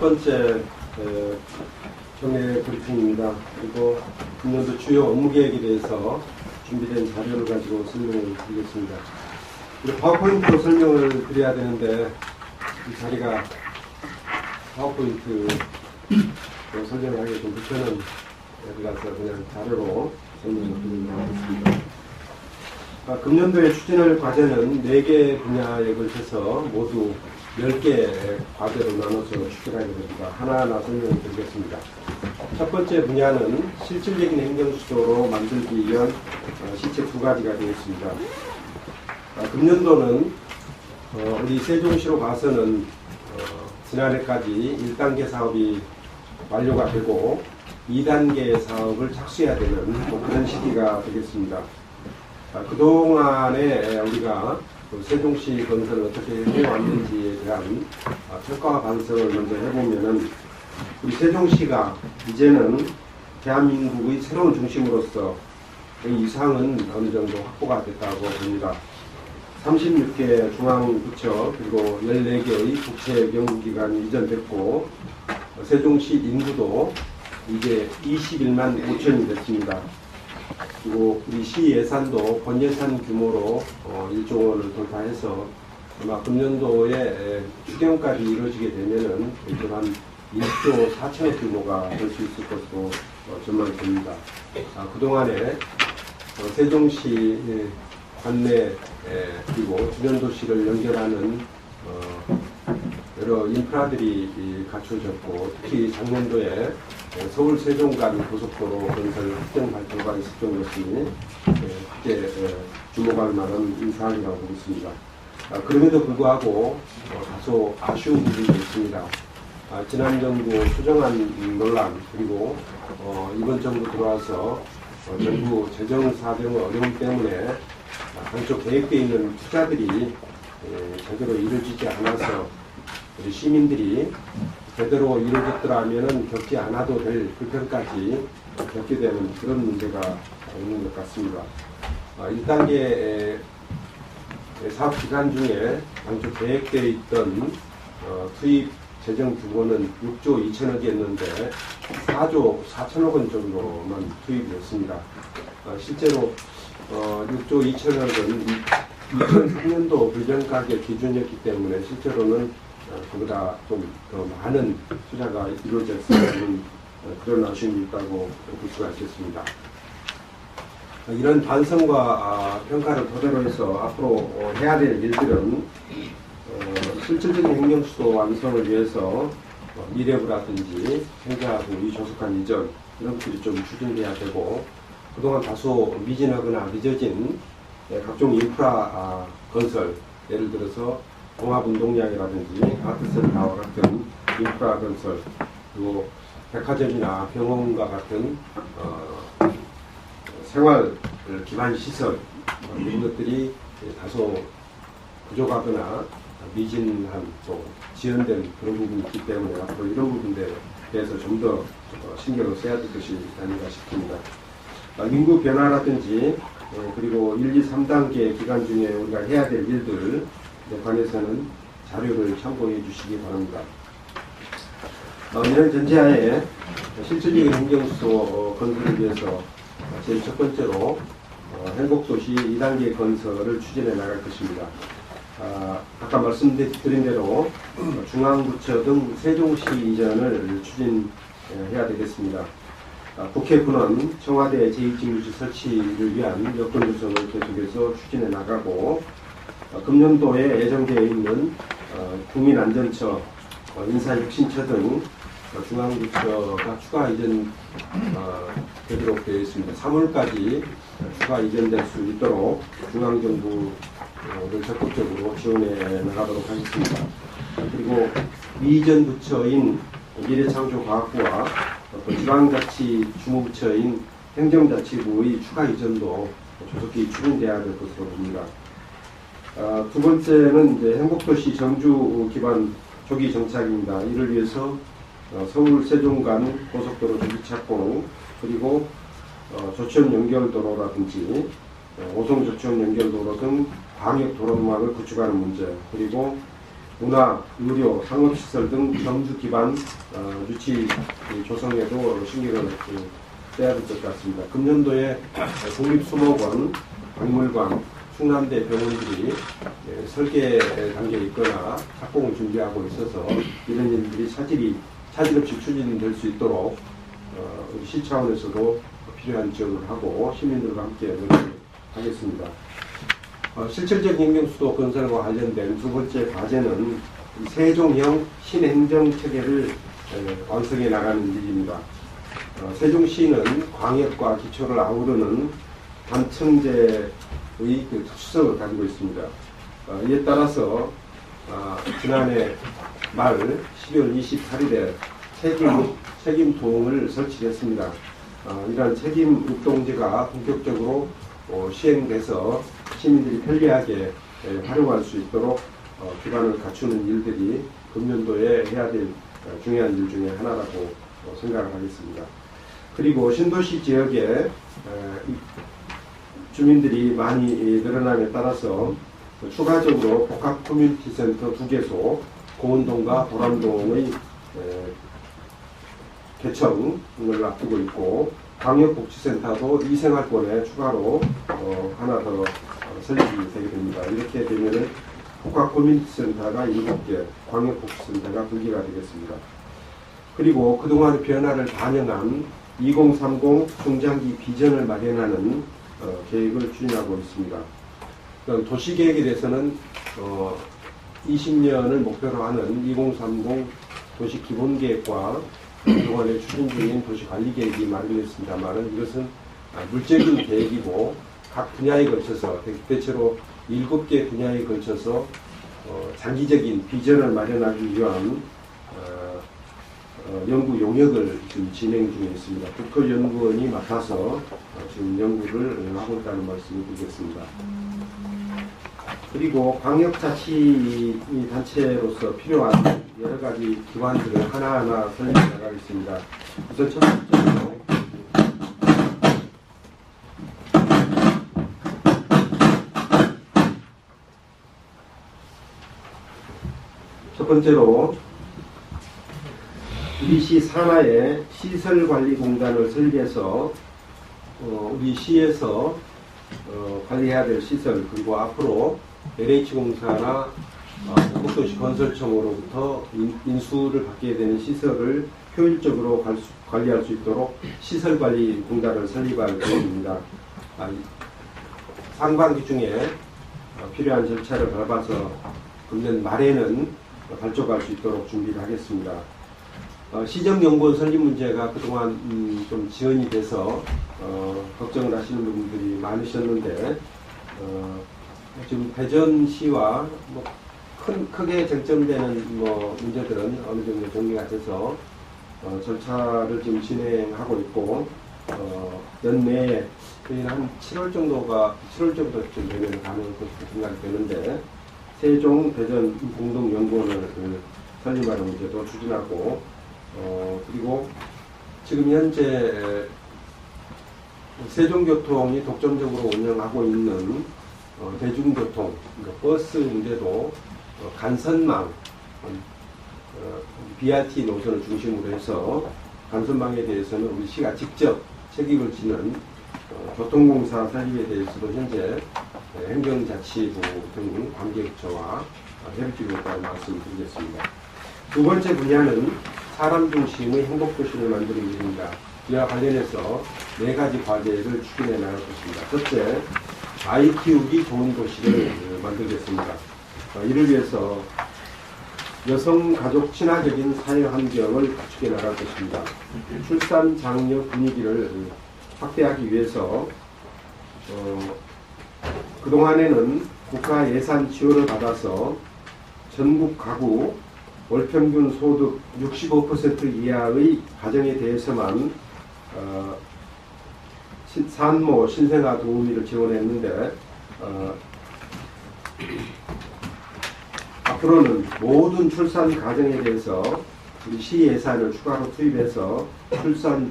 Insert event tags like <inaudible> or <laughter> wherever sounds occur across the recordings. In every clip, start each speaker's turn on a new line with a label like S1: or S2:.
S1: 첫 번째 에, 정례 브리핑입니다. 그리고 금년도 주요 업무 계획에 대해서 준비된 자료를 가지고 설명을 드리겠습니다. 파워포인트로 설명을 드려야 되는데 이 자리가 파워포인트로 설명을 하기 좀 불편한 데라서 그냥 자료로 설명을 드리도록 하겠습니다. 아, 금년도의 추진할 과제는 4개 분야에 걸쳐서 모두 10개 과제로 나눠서 추진하게 됩니다. 하나하나 설명을 드리겠습니다. 첫 번째 분야는 실질적인 행정수도로 만들기 위한 어, 시책 두 가지가 되겠습니다. 아, 금년도는 어, 우리 세종시로 봐서는 어, 지난해까지 1단계 사업이 완료가 되고 2단계 사업을 착수해야 되는 뭐 그런 시기가 되겠습니다. 아, 그동안에 우리가 그 세종시 건설을 어떻게 해왔는지에 대한 아, 평가와 반성을 먼저 해보면은 우리 세종시가 이제는 대한민국의 새로운 중심으로서 이 이상은 어느 정도 확보가 됐다고 봅니다. 36개 중앙부처 그리고 14개의 국채 연구기관이 이전됐고 어, 세종시 인구도 이제 21만 5천이 됐습니다. 그리고 우리 시 예산도 본 예산 규모로 어, 1조 원을 돌파해서 아마 금년도에 에, 추경까지 이루어지게 되면은 이제 한 1조 4천억 규모가 될 수 있을 것으로 어, 전망이 됩니다. 아, 그동안에 어, 세종시 예, 관내 에, 그리고 주변 도시를 연결하는 어, 여러 인프라들이 이, 갖춰졌고 특히 작년도에 에, 서울 세종 간 고속도로 건설 확정 발표가 있었던 것이 에, 크게 에, 주목할 만한 인사항이라고 보고 있습니다. 아, 그럼에도 불구하고 어, 다소 아쉬운 부분도 있습니다. 아, 지난 정부 수정안 논란 그리고 어, 이번 정부 들어와서 어, 정부 재정 사정의 어려움 때문에 아, 당초 계획되어 있는 투자들이 에, 제대로 이루어지지 않아서 우리 시민들이 제대로 이루어졌더라면 겪지 않아도 될 불편까지 겪게 되는 그런 문제가 있는 것 같습니다. 아, 1단계 사업 기간 중에 당초 계획되어 있던 어, 투입 재정 규모는 6조 2천억이었는데 4조 4천억 원 정도만 투입됐습니다. 어, 실제로 어, 6조 2천억은 2003년도 불변가격 기준이었기 때문에 실제로는 어, 그보다 좀 더 많은 투자가 이루어졌다는 어, 그런 아쉬움이 있다고 볼 수가 있겠습니다. 어, 이런 반성과 아, 평가를 토대로 해서 앞으로 어, 해야 될 일들은 어, 실질적인 행정 수도 완성을 위해서 어, 미래부라든지 행자부 이 조속한 이전 이런 것들이 좀 추진돼야 되고 그동안 다소 미진하거나 늦어진 예, 각종 인프라 아, 건설 예를 들어서 종합운동장이라든지 아트센터와 같은 인프라 건설 그리고 백화점이나 병원과 같은 어, 생활 기반 시설 어, 이런 것들이 다소 부족하거나 미진한 또 지연된 그런 부분이 있기 때문에 앞으로 이런 부분에 대해서 좀 더 신경을 써야 될 것이 아닌가 싶습니다. 아, 인구 변화라든지 어, 그리고 1, 2, 3단계 기간 중에 우리가 해야 될 일들 에 관해서는 자료를 참고해 주시기 바랍니다. 어, 이런 전제하에 실질적인 행정수도 어, 건설을 위해서 제일 첫 번째로 어, 행복도시 2단계 건설을 추진해 나갈 것입니다. 아, 아까 말씀드린 대로 어, 중앙부처 등 세종시 이전을 추진해야 되겠습니다. 아, 국회군은 청와대 제2직무실 설치를 위한 여건 조성을 계속해서 추진해 나가고 어, 금년도에 예정되어 있는 어, 국민안전처, 어, 인사혁신처 등 어, 중앙부처가 추가 이전 어, 되도록 되어 있습니다. 3월까지 추가 이전될 수 있도록 중앙정부를 적극적으로 지원해 나가도록 하겠습니다. 그리고 이전 부처인 미래창조과학부와 또 지방자치 주무부처인 행정자치부의 추가 이전도 조속히 추진돼야 될 것으로 봅니다. 아, 두 번째는 이제 행복도시 정주 기반 조기 정착입니다. 이를 위해서 어, 서울 세종 간 고속도로 조기 착공 그리고 어, 조천 연결도로라든지 어, 오송 조천 연결도로 등 광역 도로망을 구축하는 문제 그리고 문화, 의료, 상업시설 등 경주 기반 어, 유치 조성에도 신경을 그, 써야 될 것 같습니다. 금년도에 국립수목원, 박물관, 충남대 병원들이 예, 설계 단계에 있거나 착공을 준비하고 있어서 이런 일들이 차질이 차질 없이 추진될 수 있도록 어, 시 차원에서도 필요한 지원을 하고 시민들과 함께 노력하겠습니다. 어, 실질적 인경수도 건설과 관련된 두 번째 과제는 이 세종형 신행정 체계를 에, 완성해 나가는 일입니다. 어, 세종시는 광역과 기초를 아우르는 단층제 의그 특수성을 가지고 있습니다. 어, 이에 따라서 아, 지난해 말 12월 28일에 책임, 책임 동을 설치했습니다. 어, 이러한 책임 운동제가 본격적으로 어, 시행돼서 시민들이 편리하게 에, 활용할 수 있도록 어, 기반을 갖추는 일들이 금년도에 해야 될 어, 중요한 일 중에 하나라고 어, 생각을 하겠습니다. 그리고 신도시 지역에 주민들이 많이 늘어남에 따라서 추가적으로 복합 커뮤니티 센터 두 개소, 고운동과 도란동의 에, 개청을 앞두고 있고 광역복지센터도 이 생활권에 추가로 어, 하나 더 어, 설립이 되게 됩니다. 이렇게 되면은 복합 커뮤니티 센터가 7개, 광역복지센터가 2개가 되겠습니다. 그리고 그동안의 변화를 반영한 2030 중장기 비전을 마련하는 어, 계획을 추진하고 있습니다. 그럼 도시 계획에 대해서는 어, 20년을 목표로 하는 2030 도시 기본 계획과 그동안에 추진 중인 도시 관리 계획이 마련됐습니다만은 이것은 아, 물적인 계획이고 각 분야에 걸쳐서 대- 대체로 7개 분야에 걸쳐서 어, 장기적인 비전을 마련하기 위한 어, 어, 연구 용역을 지금 진행 중에 있습니다. 국토연구원이 맡아서 어, 지금 연구를 하고 있다는 말씀을 드리겠습니다. 그리고 광역자치 단체로서 필요한 여러 가지 기관들을 하나하나 설명해 나가겠습니다. 우선 첫 번째로 첫 번째로 우리 시 산하에 시설관리공단을 설계해서 어, 우리 시에서 어, 관리해야 될 시설 그리고 앞으로 LH공사나 어, 국도시 건설청으로부터 인, 인수를 받게 되는 시설을 효율적으로 관, 관리할 수 있도록 시설관리공단을 설립할 계획입니다. 아, 이 상반기 중에 어, 필요한 절차를 밟아서 금년 말에는 발족할 수 있도록 준비를 하겠습니다. 어, 시정연구원 설립 문제가 그동안 음, 좀 지연이 돼서 어, 걱정을 하시는 분들이 많으셨는데 어, 지금 대전시와 뭐 큰, 크게 쟁점되는 뭐 문제들은 어느 정도 정리가 돼서 어, 절차를 지금 진행하고 있고 어, 연내에 한 7월 정도가 7월 정도쯤 되면 가능할 것으로 생각이 되는데 세종 대전 공동연구원을 그 설립하는 문제도 추진하고 어, 그리고 지금 현재 세종교통이 독점적으로 운영하고 있는 어, 대중교통, 그러니까 버스 문제도 어, 간선망, 어, BRT 노선을 중심으로 해서 간선망에 대해서는 우리 시가 직접 책임을 지는 어, 교통공사 설립에 대해서도 현재 어, 행정자치부 등 관계부처와 협의 중에 있다는 말씀을 드리겠습니다. 두 번째 분야는 사람 중심의 행복 도시를 만드는 일입니다. 이와 관련해서 네 가지 과제를 추진해 나갈 것입니다. 첫째, 아이 키우기 좋은 도시를 만들겠습니다. 어, 이를 위해서 여성 가족 친화적인 사회 환경을 갖추게 나갈 것입니다. 출산 장려 분위기를 확대하기 위해서 어, 그동안에는 국가 예산 지원을 받아서 전국 가구 월평균 소득 65% 이하의 가정에 대해서만 어, 신- 산모 신생아 도우미를 지원했는데 어, <clears throat> 앞으로는 모든 출산 가정에 대해서 우리 시 예산을 추가로 투입해서 출산을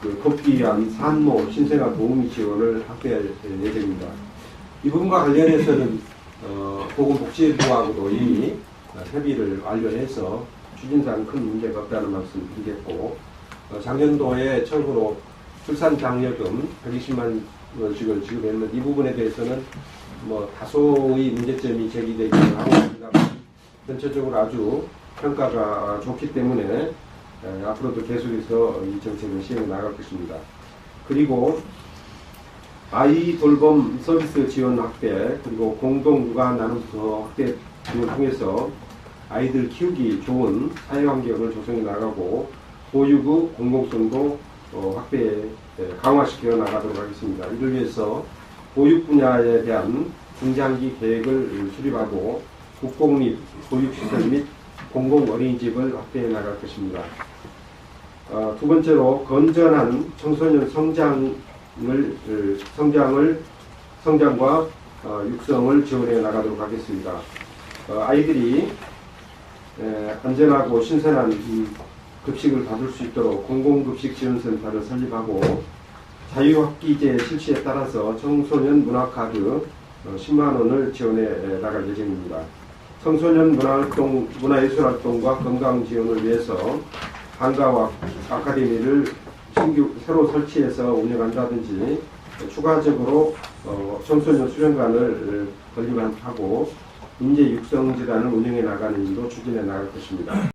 S1: 그 돕기 위한 산모 신생아 도우미 지원을 확대할 예정입니다. 이 부분과 관련해서는 어, 보건복지부하고도 이미 어, 협의를 완료해서 추진상 큰 문제가 없다는 말씀 드리겠고 어, 작년도에 처음으로 출산장려금 120만 원씩을 지급했는 이 부분에 대해서는 뭐 다소의 문제점이 제기되기는 하고 전체적으로 아주 평가가 좋기 때문에 에, 앞으로도 계속해서 이 정책을 시행해 나갈 것입니다. 그리고 아이 돌봄 서비스 지원 확대 그리고 공동 육아 나눔터 확대 등을 통해서 아이들 키우기 좋은 사회 환경을 조성해 나가고 보육의 공공성도 어, 확대 에, 강화시켜 나가도록 하겠습니다. 이를 위해서 보육 분야에 대한 중장기 계획을 수립하고 국공립 보육시설 및 공공 어린이집을 확대해 나갈 것입니다. 어, 두 번째로 건전한 청소년 성장을 어, 성장을 성장과 어, 육성을 지원해 나가도록 하겠습니다. 어, 아이들이 에, 안전하고 신선한 음, 급식을 받을 수 있도록 공공급식 지원센터를 설립하고 자유학기제 실시에 따라서 청소년 문화카드 10만 원을 지원해 에, 나갈 예정입니다. 청소년 문화활동, 문화예술활동과 건강 지원을 위해서 한가와 아카데미를 신규 새로 설치해서 운영한다든지 추가적으로 어, 청소년 수련관을 건립하고 인재 육성 재단을 운영해 나가는 일도 추진해 나갈 것입니다.